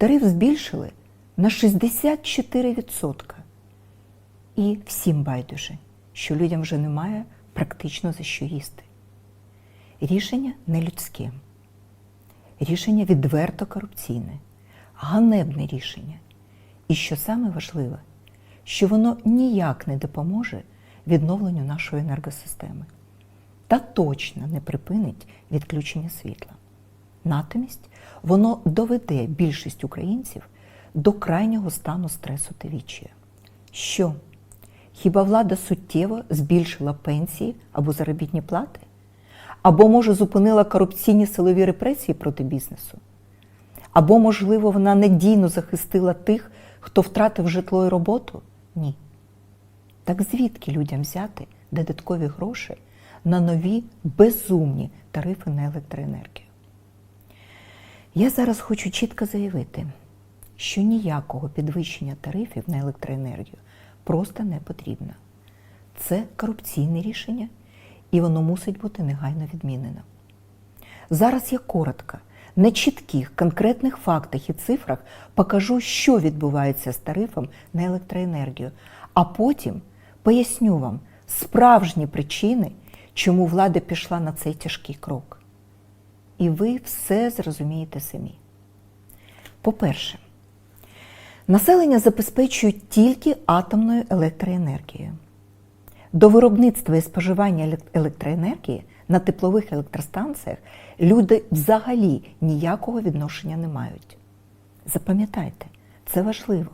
Тариф збільшили на 64%. І всім байдуже, що людям вже немає практично за що їсти. Рішення не людське, рішення відверто корупційне, ганебне рішення. І що саме важливе, що воно ніяк не допоможе відновленню нашої енергосистеми та точно не припинить відключення світла. Натомість воно доведе більшість українців до крайнього стану стресу та відчаю. Що? Хіба влада суттєво збільшила пенсії або заробітні плати? Або, може, зупинила корупційні силові репресії проти бізнесу? Або, можливо, вона надійно захистила тих, хто втратив житло і роботу? Ні. Так звідки людям взяти додаткові гроші на нові безумні тарифи на електроенергію? Я зараз хочу чітко заявити, що ніякого підвищення тарифів на електроенергію просто не потрібно. Це корупційне рішення, і воно мусить бути негайно відмінено. Зараз я коротко, на чітких конкретних фактах і цифрах покажу, що відбувається з тарифом на електроенергію, а потім поясню вам справжні причини, чому влада пішла на цей тяжкий крок. І ви все зрозумієте самі. По-перше, населення забезпечують тільки атомною електроенергією. До виробництва і споживання електроенергії на теплових електростанціях люди взагалі ніякого відношення не мають. Запам'ятайте, це важливо.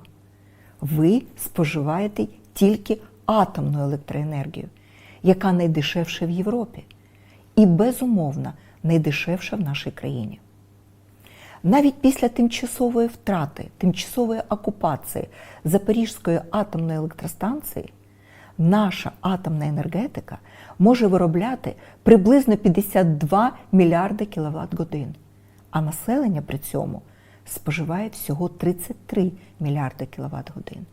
Ви споживаєте тільки атомну електроенергію, яка найдешевша в Європі і, безумовно, найдешевша в нашій країні. Навіть після тимчасової втрати, тимчасової окупації Запорізької атомної електростанції наша атомна енергетика може виробляти приблизно 52 мільярди кіловат годин, а населення при цьому споживає всього 33 мільярди кіловат годин.